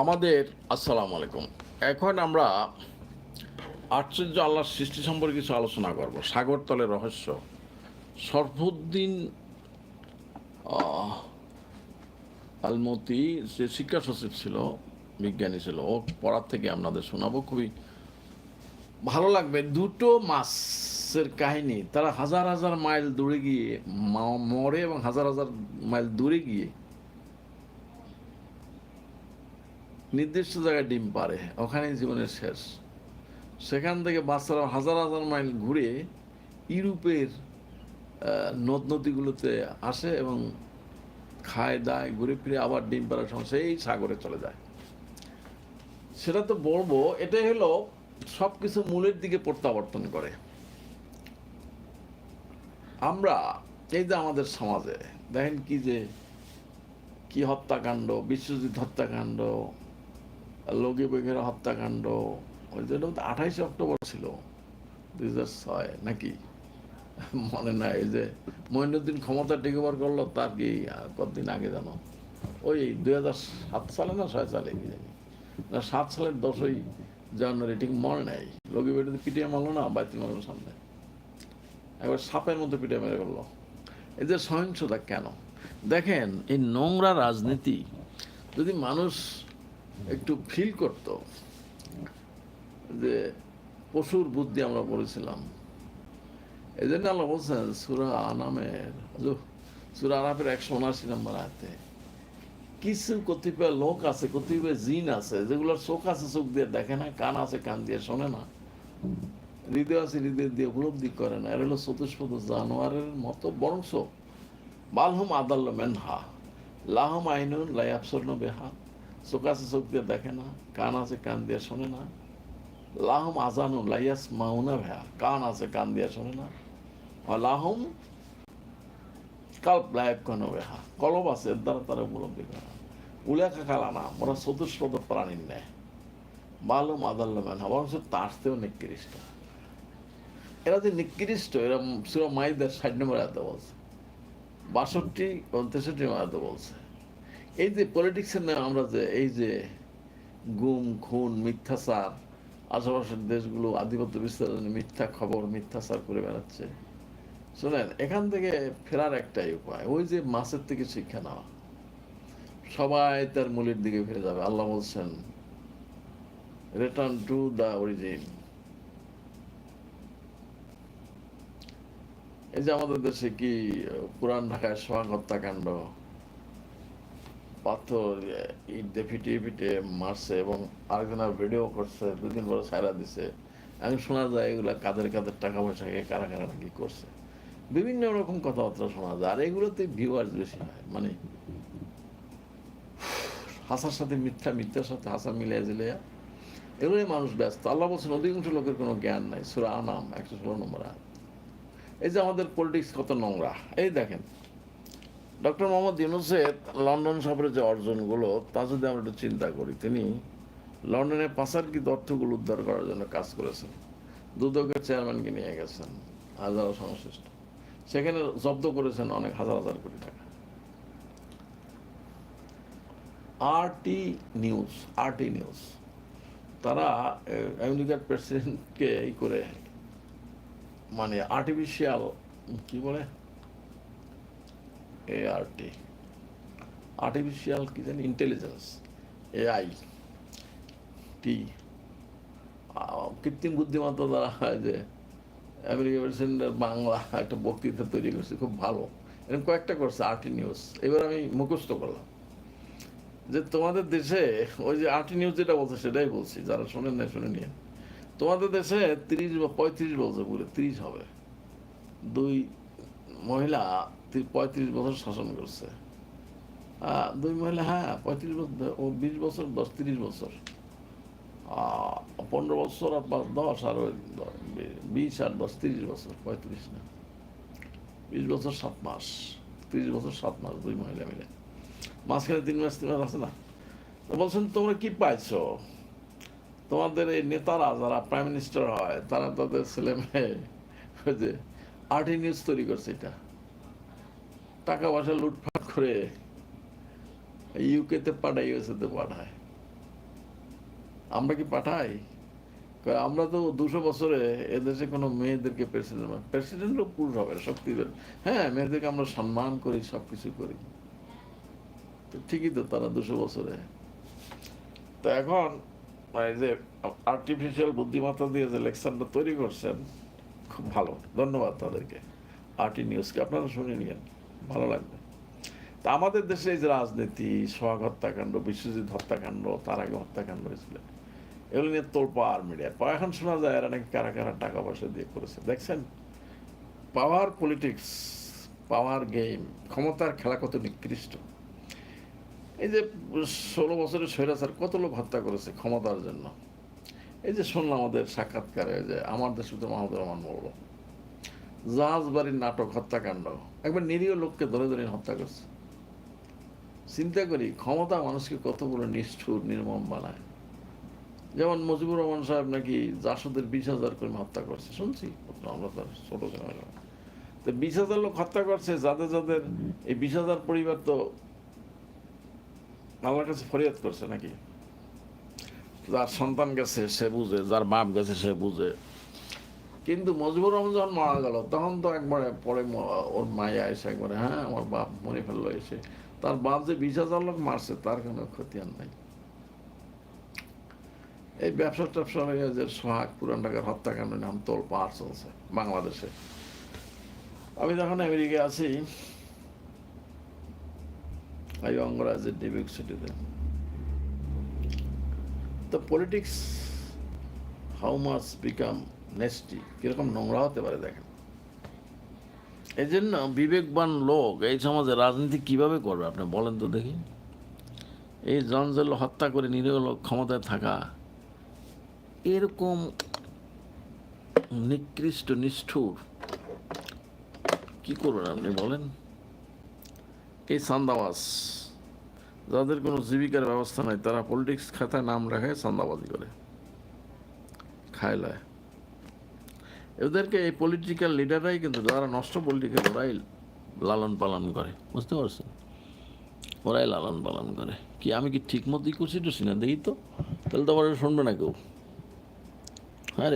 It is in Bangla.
আমাদের আসসালামু আলাইকুম। এখন আমরা আশ্চর্য আল্লাহর সৃষ্টি সম্পর্কে কিছু আলোচনা করব। সাগরতলের রহস্য। সরফুদ্দিন আলমতি যে শিক্ষা সচিব ছিল, বিজ্ঞানী ছিল, ও পড়ার থেকে আপনাদের শোনাবো। খুবই ভালো লাগবে। দুটো মাসের কাহিনী। তারা হাজার হাজার মাইল দূরে গিয়ে মরে এবং হাজার হাজার মাইল দূরে গিয়ে নির্দিষ্ট জায়গায় ডিম পারে, ওখানেই জীবনের শেষ। সেখান থেকে বাচ্চারা হাজার হাজার মাইল ঘুরে ইউরোপের নদ নদীগুলোতে আসে এবং খায়, দায়, ঘুরে ফিরে আবার ডিম পাড়ার সময় সেই সাগরে চলে যায়। সেটা তো বলব, এটাই হলো সব কিছু মূলের দিকে প্রত্যাবর্তন করে। আমরা, এই যে আমাদের সমাজে, দেখেন কি যে, কি হত্যাকাণ্ড, বিশ্বজিৎ হত্যাকাণ্ড লগি বেগের হত্যাকাণ্ড, ওই জন্য আঠাইশে অক্টোবর ছিল, দুই হাজার ছয় নাকি? মনে নাই, এই যে মহিনুদ্দিন ক্ষমতা টেকেবার করল, তার কি কতদিন আগে জানো? ওই দুই হাজার সাত সালে না ছয় সালে, কি জানি? না, সাত সালের দশই জানুয়ারি, ঠিক মনে নেই। লগি বেটিতে পিটিয়ে মারলো না বাইতুল মালের সামনে। একবার সাপের মধ্যে পিটিয়ে মেরে করল এই যে সহিংসতা কেন? দেখেন, এই নোংরা রাজনীতি, যদি মানুষ একটু ফিল করত যে পশুর বুদ্ধি আমরা পড়েছিলাম। এই জন্য আল্লাহ বলছেন, সুরা আনামের সুরা আনামের একশো উনআশি নম্বর আয়তে, কিছু কতিপয় লোক আছে, কতিপয় জিন আছে, যেগুলোর চোখ আছে, চোখ দিয়ে দেখে না, কান আছে, কান দিয়ে শোনে না। হৃদয় আছে, হৃদয় দিয়ে উপলব্ধি করে না। এর হলো চতুষ্পদ জানোয়ারের মতো, বরংস বালহুম আদাল্ল মেনহা, লাহম আইনুন লাইয়াফসর্ণ বেহা। চোখ চোখ দিয়ে দেখে না, কান আছে কান দিয়ে শোনে না। লাহম আজানু লাইয়াস মাউনা ভেয়া কান আছে কান দিয়ে শোনে না। লাহম কাল্প লায়ক কোনো বেহা কলব আছে এর দ্বারা তারা উপলব্ধি করে না। উলেখা খালা না, ওরা চতুষ্পদ প্রাণীর নেয় বালুম আদাল্ল মেনহা, বরঞ্চ তার থেকেও নিকৃষ্ট। এরা যে নিকৃষ্ট, এরা সুরা মাইদের ষাট নম্বর এত বলছে। বাষট্টি তেষট্টি মারাতে বলছে। এই যে পলিটিক্সের নামে আমরা যে, এই যে গুম, খুন, মিথ্যাচার, আশেপাশের দেশগুলো আধিপত্য বিস্তারের মিথ্যা খবর, মিথ্যাচার করে বেড়াচ্ছে। শোনেন, এখান থেকে ফেরার একটাই উপায়, ওই যে মাছের থেকে শিক্ষা নেওয়া। সবাই তার মূলের দিকে ফিরে যাবে। আল্লাহ বলছেন রিটার্ন টু দ্য অরিজিন এই যে আমাদের দেশে কি পুরান ঢাকায় সোহাগ হত্যাকাণ্ড পাথর ইট দিয়ে ফিটিয়ে ফিটিয়ে মারছে এবং আরেকজনের ভিডিও করছে, দুদিন পরে সাইরা দিছে। এখন শোনা যায় এগুলো কাদের কাদের টাকা পয়সা খেয়ে কারা কারা কি করছে। বিভিন্ন রকম কথাবার্তা শোনা যায়, আর এগুলোতে ভিউয়ার্স বেশি হয় মানে হাসার সাথে মিথ্যা, মিথ্যার সাথে হাসা মিলিয়ে জিলিয়া এগুলোই মানুষ ব্যস্ত। আল্লাহ বলছেন, অধিকাংশ লোকের কোনো জ্ঞান নাই, সুরা আনাম একশো ষোলো নম্বর। এই যে আমাদের পলিটিক্স কত নোংরা। এই দেখেন ডক্টর মোহাম্মদ ইউনুসের লন্ডন সফরে যে অর্জনগুলো, তা যদি আমরা একটু চিন্তা করি, তিনি লন্ডনে পাচারকৃত অর্থগুলো উদ্ধার করার জন্য কাজ করেছেন। দুদকের চেয়ারম্যানকে নিয়ে গেছেন, হাজারো সংশ্লিষ্ট। সেখানে জব্দ করেছেন অনেক হাজার হাজার কোটি টাকা। RT news RT news. তারা আমেরিকার প্রেসিডেন্টকে এই করে মানে আর্টিফিশিয়াল কি বলে? এআরটি আর্টিফিশিয়াল কি জানি ইন্টেলিজেন্স এআই টি কৃত্রিম বুদ্ধিমত্তা দ্বারা হয় যে আমেরিকা প্রেসিডেন্টের বাংলা একটা বক্তৃতা তৈরি করছে, খুব ভালো। এরকম কয়েকটা করছে আর্টি নিউজ এবার আমি মুখস্থ করলাম যে, তোমাদের দেশে, ওই যে আর্টি নিউজ যেটা বলছে, সেটাই বলছি, যারা শোনেন না শুনে নিয়ে তোমাদের দেশে তিরিশ বা পঁয়ত্রিশ বছর পুরো, তিরিশ হবে। দুই মহিলা পঁয়ত্রিশ বছর শাসন করছে। দুই মহিলা হ্যাঁ পঁয়ত্রিশ বছর ও বিশ বছর, দশ, তিরিশ বছর। পনেরো বছর আর পাঁচ, দশ আর বিশ আর দশ, তিরিশ বছর, পঁয়ত্রিশ না। বিশ বছর, সাত মাস। তিরিশ বছর, সাত মাস, দুই মহিলা মিলে। মাঝখানে তিন মাস তিন মাস আছে না? তো বলছেন, তোমরা কি পাইছো? তোমাদের এই নেতারা যারা প্রাইম মিনিস্টার হয়, তারা তাদের ছেলে মেয়ে যে, আর্টি নিউজ তৈরি করছে এটা। টাকা পয়সা লুটপাট করে ইউকেতে পাঠায় ইউএসএতে পাঠায়। আমরা কি পাঠাই? আমরা তো দুশো বছরে এদেশে কোনো মেয়েদেরকে প্রেসিডেন্ট প্রেসিডেন্টও পুরুষ হবে, শক্তি। হ্যাঁ মেয়েদেরকে আমরা সম্মান করি সব কিছু করি। তো ঠিকই তো তারা দুশো বছরে। তো এখন এই যে আর্টিফিশিয়াল বুদ্ধিমত্তা দিয়ে যে লেকচারটা তৈরি করছেন, খুব ভালো। ধন্যবাদ তাদেরকে। আরটি নিউজকে আপনারা শুনে নিয়েন। ভালো লাগবে। তা আমাদের দেশে এই যে রাজনীতি, সোহাগ হত্যাকাণ্ড, বিশ্বজিৎ হত্যাকাণ্ড, তার আগে হত্যাকাণ্ড হয়েছিল। এগুলো নিয়ে তোলপাড় মিডিয়ায় এখন শোনা যায় এরা নাকি কারা কারা টাকা পয়সা দিয়ে করেছে। দেখছেন? পাওয়ার পলিটিক্স, পাওয়ার গেম, ক্ষমতার খেলা কত নিকৃষ্ট। এই যে ষোলো বছরের স্বৈরাচার, কত লোক হত্যা করেছে ক্ষমতার জন্য। এই যে শুনলাম আমাদের সাক্ষাৎকারে যে আমার দেশে মাহমুদুর রহমান বলল জাহাজ বাড়ির নাটক, হত্যাকাণ্ড। একবার নিরীহ লোককে ধরে ধরে হত্যা করছে। চিন্তা করি, ক্ষমতা মানুষকে কত বড় নিষ্ঠুর, নির্মম বানায়। যেমন মুজিবুর রহমান সাহেব নাকি জাসদের বিশ হাজার কর্মী হত্যা করছে। শুনছি? আমরা তো ছোট তো বিশ হাজার লোক হত্যা করছে, যাদের যাদের এই বিশ হাজার পরিবার তো আল্লাহর কাছে ফরিয়াদ করছে নাকি? যার সন্তান গেছে, সে বুঝে, যার বাপ গেছে, সে বুঝে। কিন্তু মজিবুর রহমান যখন মারা গেল। তখন তো একবারে পরে ওর মায়া এসে একবারে হ্যাঁ আমার বাপ মরে ফেলল এসে। তার বাপ যে বিশ হাজার লোক মারছে, তার কোনো ক্ষতি আর নাই। এই ব্যবসা ট্যাবসা হয়ে যে সোহাগ পুরান ঢাকার হত্যাকাণ্ড নাম তোল পার চলছে বাংলাদেশে। আমি যখন আমেরিকায় আছি এই অঙ্গরাজ্যের ডিবিক সিটিতে। তো politics how much become nasty, কীরকম নোংরা হতে পারে দেখেন। এই জন্য বিবেকবান লোক এই সমাজে রাজনীতি কীভাবে করবে আপনি বলেন তো দেখি। এই জঞ্জল হত্যা করে নিরীহ ক্ষমতায় থাকা, এরকম নিকৃষ্ট, নিষ্ঠুর, কি করবেন আপনি বলেন? এই সান্দাবাস যাদের কোনো জীবিকার ব্যবস্থা নাই, তারা পলিটিক্স খাতায় নাম রাখায় চান্দাবাজি করে। খায় লয়। এদেরকে এই পলিটিক্যাল লিডাররাই কিন্তু যারা নষ্ট পলিটিক্যাল ওরাই লালন পালন করে, বুঝতে পারছেন? ওরাই লালন পালন করে। কি আমি কি ঠিক মতোই করছি টুসি না দেখি তো? তাহলে তো আবার শুনবে না কেউ। হ্যাঁ